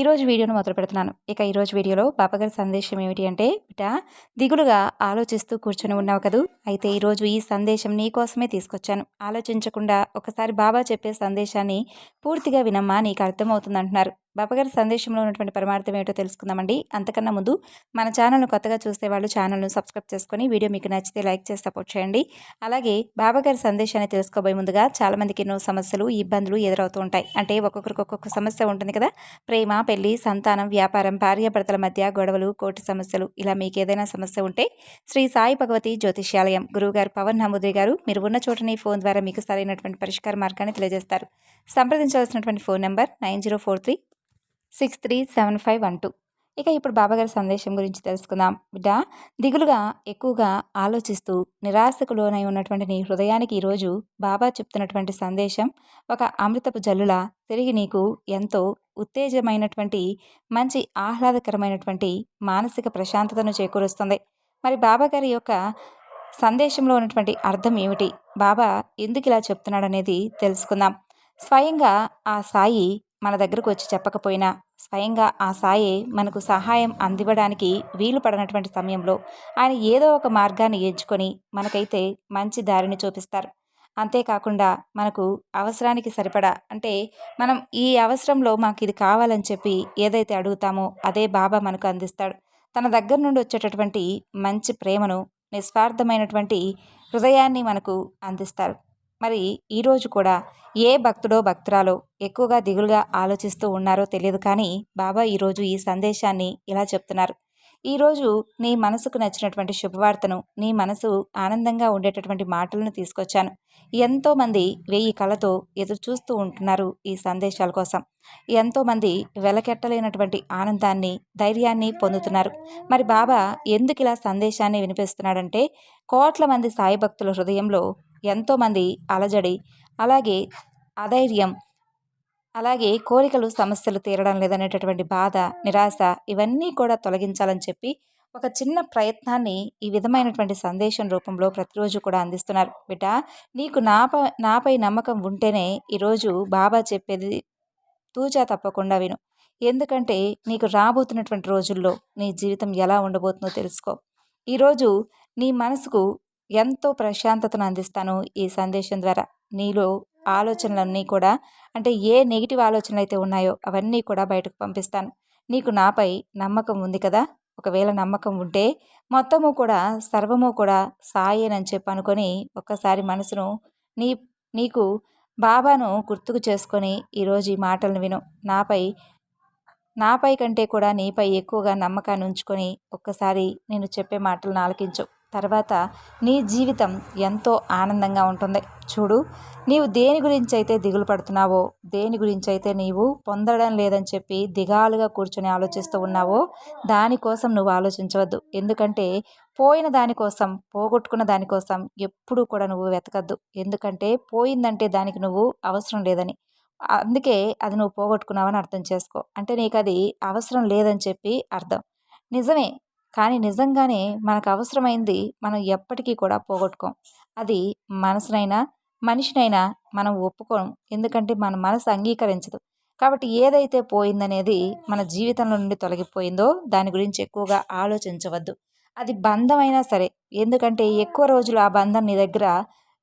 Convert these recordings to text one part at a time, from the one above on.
ఈరోజు వీడియోను మొదలు పెడుతున్నాను. ఇక ఈరోజు వీడియోలో బాబాగారి సందేశం ఏమిటి అంటే బిడ్డ దిగులుగా ఆలోచిస్తూ కూర్చొని ఉన్నావు కదూ. అయితే ఈరోజు ఈ సందేశం నీకోసమే తీసుకొచ్చాను. ఆలోచించకుండా ఒకసారి బాబా చెప్పే సందేశాన్ని పూర్తిగా వినమ్మా నీకు అర్థమవుతుంది అంటున్నారు బాబాగారి సందేశంలో ఉన్నటువంటి పరమార్థం ఏమిటో తెలుసుకుందామండి. అంతకన్నా ముందు మన ఛానల్ను కొత్తగా చూసే వాళ్ళు ఛానల్ను సబ్స్క్రైబ్ చేసుకొని వీడియో మీకు నచ్చితే లైక్ చేసి సపోర్ట్ చేయండి. అలాగే బాబాగారి సందేశాన్ని తెలుసుకోబోయే ముందుగా చాలామందికి ఎన్నో సమస్యలు ఇబ్బందులు ఎదురవుతూ ఉంటాయి. అంటే ఒక్కొక్కరికి ఒక్కొక్క సమస్య ఉంటుంది కదా. ప్రేమ పెళ్ళి సంతానం వ్యాపారం భార్యాభర్తల మధ్య గొడవలు కోటి సమస్యలు ఇలా మీకు ఏదైనా సమస్య ఉంటే శ్రీ సాయి భగవతి జ్యోతిష్యాలయం. గురువుగారు పవన్ నమోదరి గారు మీరు ఉన్న చోటని ఫోన్ ద్వారా మీకు సరైనటువంటి పరిష్కార మార్గాన్ని తెలియజేస్తారు. సంప్రదించవలసినటువంటి phone number nine zero four three six three seven five one two. ఇక ఇప్పుడు బాబాగారి సందేశం గురించి తెలుసుకుందాం. బిడ్డ దిగులుగా ఎక్కువగా ఆలోచిస్తూ నిరాశకు లోనై ఉన్నటువంటి నీ హృదయానికి ఈరోజు బాబా చెప్తున్నటువంటి సందేశం ఒక అమృతపు జల్లులా తిరిగి నీకు ఎంతో ఉత్తేజమైనటువంటి మంచి ఆహ్లాదకరమైనటువంటి మానసిక ప్రశాంతతను చేకూరుస్తుంది. మరి బాబాగారి యొక్క సందేశంలో ఉన్నటువంటి అర్థం ఏమిటి? బాబా ఎందుకు ఇలా చెప్తున్నాడనేది తెలుసుకుందాం. స్వయంగా ఆ సాయి మన దగ్గరకు వచ్చి చెప్పకపోయినా స్వయంగా ఆ సాయే మనకు సహాయం అందివ్వడానికి వీలు పడనటువంటి సమయంలో ఆయన ఏదో ఒక మార్గాన్ని ఎంచుకొని మనకైతే మంచి దారిని చూపిస్తారు. అంతేకాకుండా మనకు అవసరానికి సరిపడా అంటే మనం ఈ అవసరంలో మాకు ఇది కావాలని చెప్పి ఏదైతే అడుగుతామో అదే బాబా మనకు అందిస్తాడు. తన దగ్గర నుండి వచ్చేటటువంటి మంచి ప్రేమను నిస్వార్థమైనటువంటి హృదయాన్ని మనకు అందిస్తారు. మరి ఈరోజు కూడా ఏ భక్తుడో భక్తురాలో ఎక్కువగా దిగులుగా ఆలోచిస్తూ ఉన్నారో తెలియదు కానీ బాబా ఈరోజు ఈ సందేశాన్ని ఇలా చెప్తున్నారు. ఈరోజు నీ మనసుకు నచ్చినటువంటి శుభవార్తను నీ మనసు ఆనందంగా ఉండేటటువంటి మాటలను తీసుకొచ్చాను. ఎంతోమంది వెయ్యి కళతో ఎదురు చూస్తూ ఉంటున్నారు ఈ సందేశాల కోసం. ఎంతోమంది వెలకెట్టలేనటువంటి ఆనందాన్ని ధైర్యాన్ని పొందుతున్నారు. మరి బాబా ఎందుకు ఇలా సందేశాన్ని వినిపిస్తున్నాడంటే కోట్ల మంది సాయి భక్తుల హృదయంలో ఎంతోమంది అలజడి అలాగే అధైర్యం అలాగే కోరికలు సమస్యలు తీరడం లేదనేటటువంటి బాధ నిరాశ ఇవన్నీ కూడా తొలగించాలని చెప్పి ఒక చిన్న ప్రయత్నాన్ని ఈ విధమైనటువంటి సందేశం రూపంలో ప్రతిరోజు కూడా అందిస్తున్నారు. బిడ్డ నీకు నాప నాపై నమ్మకం ఉంటేనే ఈరోజు బాబా చెప్పేది తూచా తప్పకుండా విను. ఎందుకంటే నీకు రాబోతున్నటువంటి రోజుల్లో నీ జీవితం ఎలా ఉండబోతుందో తెలుసుకో. ఈరోజు నీ మనసుకు ఎంతో ప్రశాంతతను అందిస్తాను ఈ సందేశం ద్వారా. నీలో ఆలోచనలన్నీ కూడా అంటే ఏ నెగిటివ్ ఆలోచనలు అయితే ఉన్నాయో అవన్నీ కూడా బయటకు పంపిస్తాను. నీకు నాపై నమ్మకం ఉంది కదా? ఒకవేళ నమ్మకం ఉంటే మొత్తము కూడా సర్వము కూడా సాయేనని చెప్పి అనుకొని ఒక్కసారి మనసును నీ నీకు బాబాను గుర్తుకు చేసుకొని ఈరోజు ఈ మాటలను విను. నాపై నాపై కంటే కూడా నీపై ఎక్కువగా నమ్మకాన్ని ఉంచుకొని ఒక్కసారి నేను చెప్పే మాటలను ఆలకించు. తర్వాత నీ జీవితం ఎంతో ఆనందంగా ఉంటుంది. చూడు నీవు దేని గురించి అయితే దిగులు పడుతున్నావో దేని గురించి అయితే నీవు పొందడం లేదని చెప్పి దిగాలుగా కూర్చొని ఆలోచిస్తూ ఉన్నావో దానికోసం నువ్వు ఆలోచించవద్దు. ఎందుకంటే పోయిన దానికోసం పోగొట్టుకున్న దానికోసం ఎప్పుడూ కూడా నువ్వు వెతకద్దు. ఎందుకంటే పోయిందంటే దానికి నువ్వు అవసరం లేదని. అందుకే అది నువ్వు పోగొట్టుకున్నావని అర్థం చేసుకో. అంటే నీకు అది అవసరం లేదని చెప్పి అర్థం. నిజమే కానీ నిజంగానే మనకు అవసరమైంది మనం ఎప్పటికీ కూడా పోగొట్టుకోం. అది మనసునైనా మనిషినైనా మనం ఒప్పుకోం. ఎందుకంటే మన మనసు అంగీకరించదు. కాబట్టి ఏదైతే పోయిందనేది మన జీవితంలో నుండి తొలగిపోయిందో దాని గురించి ఎక్కువగా ఆలోచించవద్దు. అది బంధమైనా సరే. ఎందుకంటే ఎక్కువ రోజులు ఆ బంధం నీ దగ్గర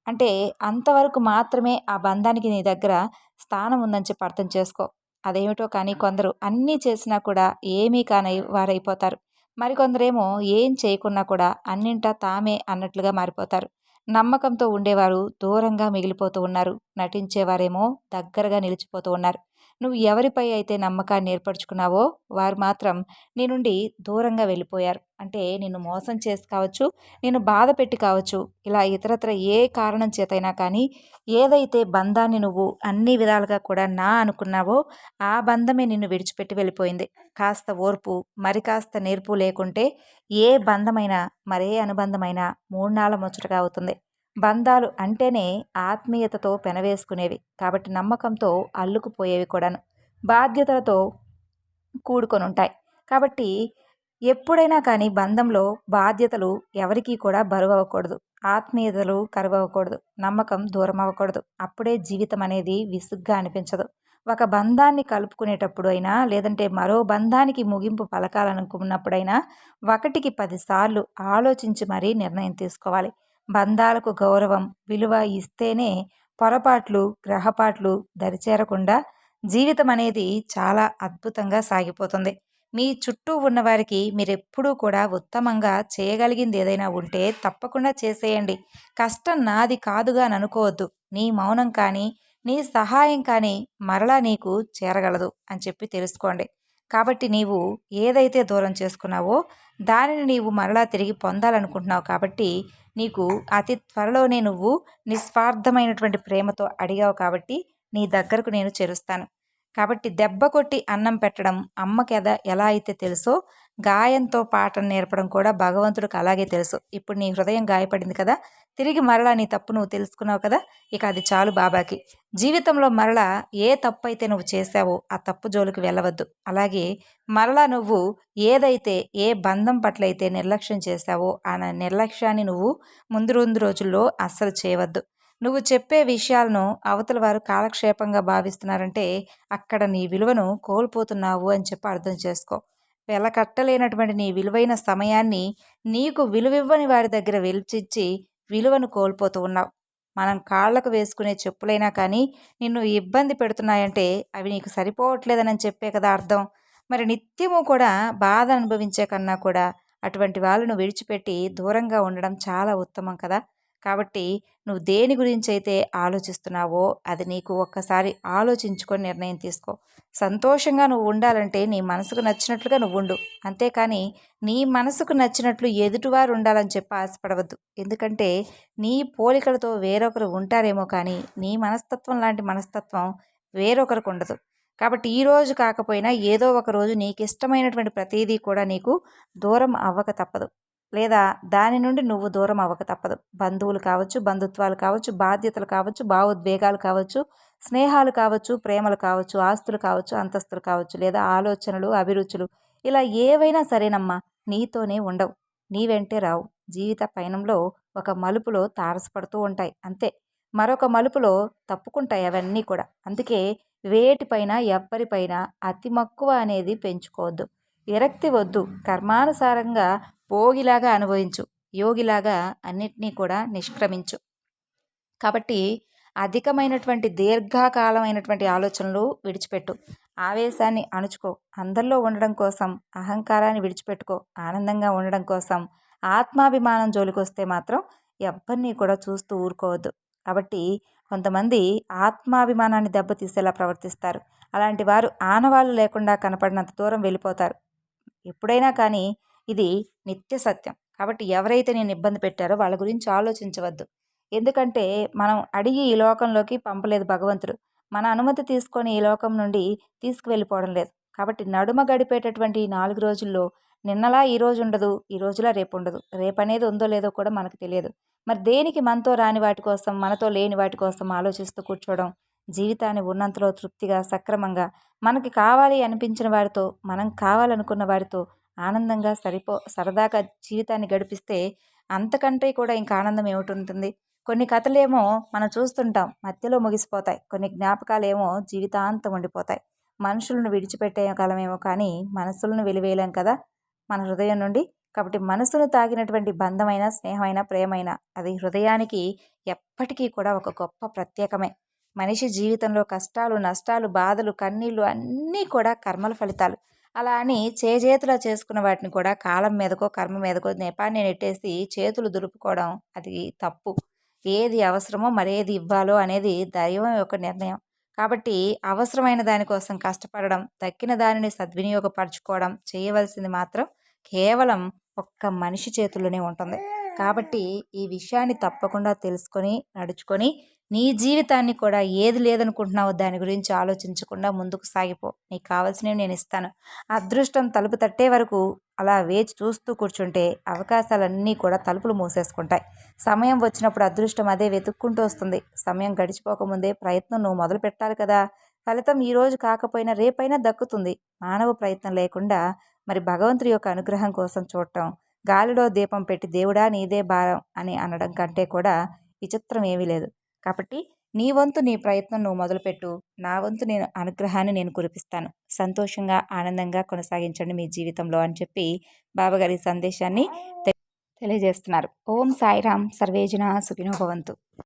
అంటే అంతవరకు మాత్రమే ఆ బంధానికి నీ దగ్గర స్థానం ఉందని చెప్పి అర్థం చేసుకో. అదేమిటో కానీ కొందరు అన్నీ చేసినా కూడా ఏమీ కాని వారైపోతారు. మరికొందరేమో ఏం చేయకున్నా కూడా అన్నింటా తామే అన్నట్లుగా మారిపోతారు. నమ్మకంతో ఉండేవారు దూరంగా మిగిలిపోతూ ఉన్నారు. నటించేవారేమో దగ్గరగా నిలిచిపోతూ ఉన్నారు. నువ్వు ఎవరిపై అయితే నమ్మకాన్ని ఏర్పరచుకున్నావో వారు మాత్రం నీ నుండి దూరంగా వెళ్ళిపోయారు. అంటే నిన్ను మోసం చేసి కావచ్చు నేను బాధ పెట్టి కావచ్చు ఇలా ఇతరత్ర ఏ కారణం చేతైనా కానీ ఏదైతే బంధాన్ని నువ్వు అన్ని విధాలుగా కూడా నా అనుకున్నావో ఆ బంధమే నిన్ను విడిచిపెట్టి వెళ్ళిపోయింది. కాస్త ఓర్పు మరి కాస్త నేర్పు లేకుంటే ఏ బంధమైనా మరే అనుబంధమైనా మూడు నాళ్ళ ముచ్చటగా అవుతుంది. బంధాలు అంటేనే ఆత్మీయతతో పెనవేసుకునేవి. కాబట్టి నమ్మకంతో అల్లుకుపోయేవి కూడాను. బాధ్యతలతో కూడుకొని ఉంటాయి కాబట్టి ఎప్పుడైనా కానీ బంధంలో బాధ్యతలు ఎవరికీ కూడా బరువు అవ్వకూడదు ఆత్మీయతలు కరువు అవ్వకూడదు నమ్మకం దూరం అవ్వకూడదు అప్పుడే జీవితం అనేది విసుగ్గా అనిపించదు. ఒక బంధాన్ని కలుపుకునేటప్పుడు అయినా లేదంటే మరో బంధానికి ముగింపు పలకాలనుకున్నప్పుడైనా ఒకటికి పదిసార్లు ఆలోచించి మరీ నిర్ణయం తీసుకోవాలి. బంధాలకు గౌరవం విలువ ఇస్తేనే పొరపాట్లు గ్రహపాట్లు దరిచేరకుండా జీవితం అనేది చాలా అద్భుతంగా సాగిపోతుంది. మీ చుట్టూ ఉన్నవారికి మీరెప్పుడూ కూడా ఉత్తమంగా చేయగలిగింది ఏదైనా ఉంటే తప్పకుండా చేసేయండి. కష్టం నాది కాదుగా అనుకోవద్దు. నీ మౌనం కానీ నీ సహాయం కానీ మరలా నీకు చేరగలదు అని చెప్పి తెలుసుకోండి. కాబట్టి నీవు ఏదైతే దూరం చేసుకున్నావో దానిని నీవు మరలా తిరిగి పొందాలనుకుంటున్నావు కాబట్టి నీకు అతి త్వరలోనే నువ్వు నిస్వార్థమైనటువంటి ప్రేమతో అడిగావు కాబట్టి నీ దగ్గరకు నేను చేరుస్తాను. కాబట్టి దెబ్బ కొట్టి అన్నం పెట్టడం అమ్మ కథ ఎలా అయితే తెలుసో గాయంతో పాటను నేర్పడం కూడా భగవంతుడికి అలాగే తెలుసు. ఇప్పుడు నీ హృదయం గాయపడింది కదా తిరిగి మరలా నీ తప్పు నువ్వు తెలుసుకున్నావు కదా ఇక అది చాలు బాబాకి. జీవితంలో మరలా ఏ తప్పు అయితే నువ్వు చేశావో ఆ తప్పు జోలికి వెళ్ళవద్దు. అలాగే మరలా నువ్వు ఏదైతే ఏ బంధం పట్ల అయితే నిర్లక్ష్యం చేశావో ఆ నిర్లక్ష్యాన్ని నువ్వు ముందు రెండు రోజుల్లో అస్సలు చేయవద్దు. నువ్వు చెప్పే విషయాలను అవతల వారు కాలక్షేపంగా భావిస్తున్నారంటే అక్కడ నీ విలువను కోల్పోతున్నావు అని చెప్పి అర్థం చేసుకో. వెలకట్టలేనటువంటి నీ విలువైన సమయాన్ని నీకు విలువివ్వని వారి దగ్గర వెలిచిచ్చి విలువను కోల్పోతూ ఉన్నావు. మనం కాళ్ళకు వేసుకునే చెప్పులైనా కానీ నిన్ను ఇబ్బంది పెడుతున్నాయంటే అవి నీకు సరిపోవట్లేదని చెప్పే కదా అర్థం. మరి నిత్యము కూడా బాధ అనుభవించే కన్నా కూడా అటువంటి వాళ్ళను విడిచిపెట్టి దూరంగా ఉండడం చాలా ఉత్తమం కదా. కాబట్టి నువ్వు దేని గురించి అయితే ఆలోచిస్తున్నావో అది నీకు ఒక్కసారి ఆలోచించుకొని నిర్ణయం తీసుకో. సంతోషంగా నువ్వు ఉండాలంటే నీ మనసుకు నచ్చినట్లుగా నువ్వు ఉండు. అంతేకాని నీ మనసుకు నచ్చినట్లు ఎదుటివారు ఉండాలని చెప్పి ఆశపడవద్దు. ఎందుకంటే నీ పోలికలతో వేరొకరు ఉంటారేమో కానీ నీ మనస్తత్వం లాంటి మనస్తత్వం వేరొకరికి ఉండదు. కాబట్టి ఈ రోజు కాకపోయినా ఏదో ఒక రోజు నీకు ఇష్టమైనటువంటి ప్రతిదీ కూడా నీకు దూరం అవ్వక తప్పదు. లేదా దాని నుండి నువ్వు దూరం అవ్వక తప్పదు. బంధువులు కావచ్చు బంధుత్వాలు కావచ్చు బాధ్యతలు కావచ్చు భావోద్వేగాలు కావచ్చు స్నేహాలు కావచ్చు ప్రేమలు కావచ్చు ఆస్తులు కావచ్చు అంతస్తులు కావచ్చు లేదా ఆలోచనలు అభిరుచులు ఇలా ఏవైనా సరేనమ్మా నీతోనే ఉండవు. నీ వెంటే రావు. జీవిత పయనంలో ఒక మలుపులో తారసపడుతూ ఉంటాయి. అంతే. మరొక మలుపులో తప్పుకుంటాయి అవన్నీ కూడా. అందుకే వేటిపైన ఎవ్వరిపైన అతి మక్కువ అనేది పెంచుకోవద్దు. విరక్తి వద్దు కర్మానుసారంగా భోగిలాగా అనుభవించు. యోగిలాగా అన్నిటినీ కూడా నిష్క్రమించు. కాబట్టి అధికమైనటువంటి దీర్ఘకాలమైనటువంటి ఆలోచనలు విడిచిపెట్టు. ఆవేశాన్ని అణుచుకో. అందరిలో ఉండడం కోసం అహంకారాన్ని విడిచిపెట్టుకో. ఆనందంగా ఉండడం కోసం ఆత్మాభిమానం జోలికొస్తే మాత్రం ఎవరిని కూడా చూస్తూ ఊరుకోవద్దు. కాబట్టి కొంతమంది ఆత్మాభిమానాన్ని దెబ్బతీసేలా ప్రవర్తిస్తారు. అలాంటి వారు ఆనవాళ్ళు లేకుండా కనపడినంత దూరం వెళ్ళిపోతారు. ఎప్పుడైనా కానీ ఇది నిత్య సత్యం. కాబట్టి ఎవరైతే నేను ఇబ్బంది పెట్టారో వాళ్ళ గురించి ఆలోచించవద్దు. ఎందుకంటే మనం అడిగి ఈ లోకంలోకి పంపలేదు భగవంతుడు. మన అనుమతి తీసుకొని ఈ లోకం నుండి తీసుకువెళ్ళిపోవడం లేదు. కాబట్టి నడుమ గడిపేటటువంటి ఈ నాలుగు రోజుల్లో నిన్నలా ఈ రోజు ఉండదు ఈ రోజులా రేపు ఉండదు. రేపు అనేది ఉందో లేదో కూడా మనకు తెలియదు. మరి దేనికి మనతో రాని వాటి కోసం మనతో లేని వాటి కోసం ఆలోచిస్తూ కూర్చోవడం జీవితాన్ని ఉన్నంతలో తృప్తిగా సక్రమంగా మనకి కావాలి అనిపించిన వారితో మనం కావాలనుకున్న వారితో ఆనందంగా సరిపో సరదాగా జీవితాన్ని గడిపిస్తే అంతకంటే కూడా ఇంకా ఆనందం ఏమిటి ఉంటుంది కొన్ని కథలేమో మనం చూస్తుంటాం మధ్యలో ముగిసిపోతాయి. కొన్ని జ్ఞాపకాలేమో జీవితాంతం ఉండిపోతాయి. మనుషులను విడిచిపెట్టే కాలమేమో కానీ మనసులను వెలివేయలేం కదా? మన హృదయం నుండి. కాబట్టి మనసును తాగినటువంటి బంధమైన స్నేహమైన ప్రేమైన అది హృదయానికి ఎప్పటికీ కూడా ఒక గొప్ప ప్రత్యేకమే. మనిషి జీవితంలో కష్టాలు నష్టాలు బాధలు కన్నీళ్ళు అన్నీ కూడా కర్మల ఫలితాలు. అలా అని చేజేతులా చేసుకున్న వాటిని కూడా కాలం మీదకో కర్మ మీదకో నెపాన్ని నెట్టేసి చేతులు దులుపుకోవడం అది తప్పు. ఏది అవసరమో మరేది ఇవ్వాలో అనేది దైవం యొక్క నిర్ణయం. కాబట్టి అవసరమైన దానికోసం కష్టపడడం తక్కిన దానిని సద్వినియోగపరచుకోవడం చేయవలసింది మాత్రం కేవలం ఒక్క మనిషి చేతుల్లోనే ఉంటుంది. కాబట్టి ఈ విషయాన్ని తప్పకుండా తెలుసుకొని నడుచుకొని నీ జీవితాన్ని కూడా ఏది లేదనుకుంటున్నావో దాని గురించి ఆలోచించకుండా ముందుకు సాగిపో. నీకు కావాల్సినవి నేను ఇస్తాను. అదృష్టం తలుపు తట్టే వరకు అలా వేచి చూస్తూ కూర్చుంటే అవకాశాలన్నీ కూడా తలుపులు మూసేసుకుంటాయి. సమయం వచ్చినప్పుడు అదృష్టం అదే వెతుక్కుంటూ వస్తుంది. సమయం గడిచిపోకముందే ప్రయత్నం నువ్వు మొదలు పెట్టాలి కదా. ఫలితం ఈరోజు కాకపోయినా రేపైనా దక్కుతుంది. మానవ ప్రయత్నం లేకుండా మరి భగవంతుడి యొక్క అనుగ్రహం కోసం చూడటం గాలిలో దీపం పెట్టి దేవుడా నీదే భారం అని అనడం కంటే కూడా విచిత్రం ఏమీ లేదు. కాబట్టి నీ వంతు నీ ప్రయత్నం నువ్వు మొదలుపెట్టు. నా వంతు నేను అనుగ్రహాన్ని నేను కురిపిస్తాను. సంతోషంగా ఆనందంగా కొనసాగించండి మీ జీవితంలో అని చెప్పి బాబాగారి సందేశాన్ని తె- తెలియజేస్తున్నారు. ఓం సాయిరామ్. సర్వేజన సుఖినో భవంతు.